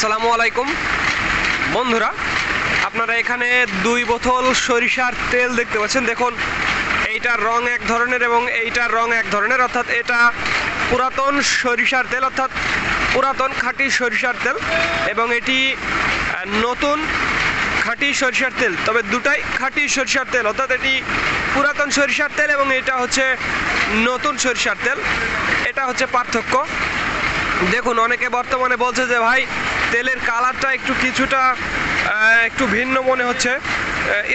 আসসালামু আলাইকুম। বন্ধুরা, আপনারা এখানে দুই বোতল সরিষার তেল দেখতে পাচ্ছেন। দেখুন এইটার রং এক ধরনের এবং এইটার রং এক ধরনের। অর্থাৎ এটা পুরাতন সরিষার তেল, অর্থাৎ পুরাতন খাঁটি সরিষার তেল এবং এটি নতুন খাঁটি সরিষার তেল। তবে দুটাই খাঁটি সরিষার তেল, অর্থাৎ এটি পুরাতন সরিষার তেল এবং এটা হচ্ছে নতুন সরিষার তেল। এটা হচ্ছে পার্থক্য। দেখুন, অনেকে বর্তমানে বলছে যে, ভাই তেলের কালারটা একটু কিছুটা একটু ভিন্ন মনে হচ্ছে।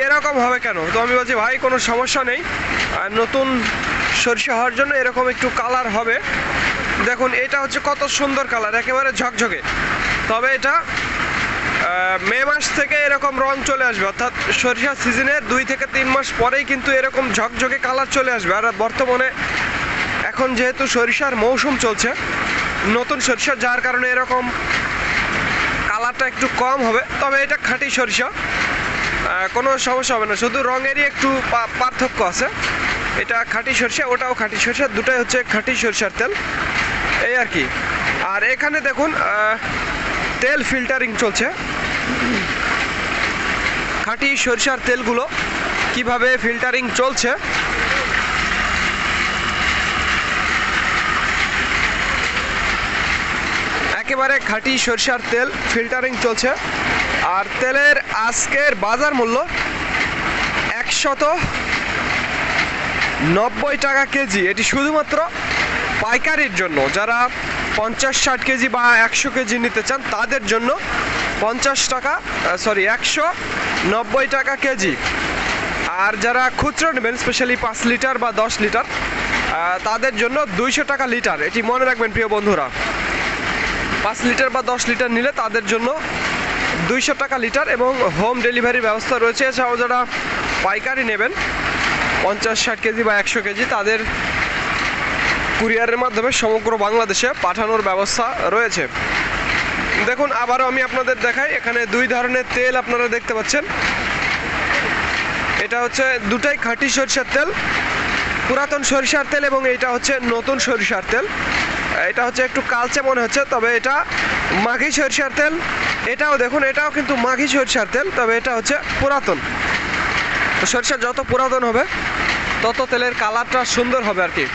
এরকম হবে কেন? তো আমি বলছি, ভাই, কোনো সমস্যা নেই। নতুন সরিষা হওয়ার জন্য এরকম একটু কালার হবে। দেখুন, এটা হচ্ছে কত সুন্দর কালার, একেবারে ঝকঝকে। তবে এটা মে মাস থেকে এরকম রং চলে আসবে। অর্থাৎ সরিষা সিজনের দুই থেকে তিন মাস পরেই কিন্তু এরকম ঝকঝকে কালার চলে আসবে। আর বর্তমানে এখন যেহেতু সরিষার মৌসুম চলছে, নতুন সরিষা যার কারণে এরকম কালারটা একটু কম হবে, তবে এটা খাঁটি সরিষা। কোনো সমস্যা হবে না, শুধু রঙেরই একটু পার্থক্য আছে। এটা খাঁটি সরিষা, ওটাও খাঁটি সরিষা, দুটাই হচ্ছে খাঁটি সরিষার তেল। এই আর কি। আর এখানে দেখুন তেল ফিল্টারিং চলছে। খাঁটি সরিষার তেলগুলো কীভাবে ফিল্টারিং চলছে একেবারে খাঁটি সরিষার তেল ফিল্টারিং চলছে। আর তেলের আজকের বাজার মূল্য একশত নব্বই টাকা কেজি। এটি শুধুমাত্র পাইকারির জন্য। যারা পঞ্চাশ ষাট কেজি বা একশো কেজি নিতে চান, তাদের জন্য পঞ্চাশ টাকা সরি একশো নব্বই টাকা কেজি। আর যারা খুচরো নেবেন স্পেশালি পাঁচ লিটার বা দশ লিটার তাদের জন্য দুইশো টাকা লিটার। এটি মনে রাখবেন, প্রিয় বন্ধুরা। পাঁচ লিটার বা দশ লিটার নিলে তাদের জন্য দুইশো টাকা লিটার এবং হোম ডেলিভারি ব্যবস্থা রয়েছে। এছাড়াও যারা পাইকারি নেবেন, পঞ্চাশ, ষাট কেজি বা একশো কেজি, তাদের কুরিয়ারের মাধ্যমে সমগ্র বাংলাদেশে পাঠানোর ব্যবস্থা রয়েছে। দেখুন, আবারও আমি আপনাদের দেখাই। এখানে দুই ধরনের তেল আপনারা দেখতে পাচ্ছেন। এটা হচ্ছে দুটাই খাঁটি সরিষার তেল, পুরাতন সরিষার তেল এবং এটা হচ্ছে নতুন সরিষার তেল। এটা হচ্ছে একটু কালচে মনে হচ্ছে, তবে এটা মাঘি সরিষার তেল। এটাও দেখুন, এটাও কিন্তু মাঘি সরিষার তেল, তবে এটা হচ্ছে পুরাতন। তো সরিষা যত পুরাতন হবে, তত তেলের কালারটা সুন্দর হবে আর কি।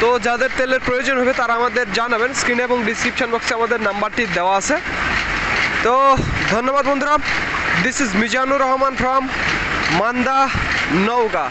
তো যাদের তেলের প্রয়োজন হবে, তারা আমাদের জানাবেন। স্ক্রিনে এবং ডিসক্রিপশন বক্সে আমাদের নাম্বারটি দেওয়া আছে। তো ধন্যবাদ বন্ধুরা। This is Mizanur Rahman from Manda নৌকা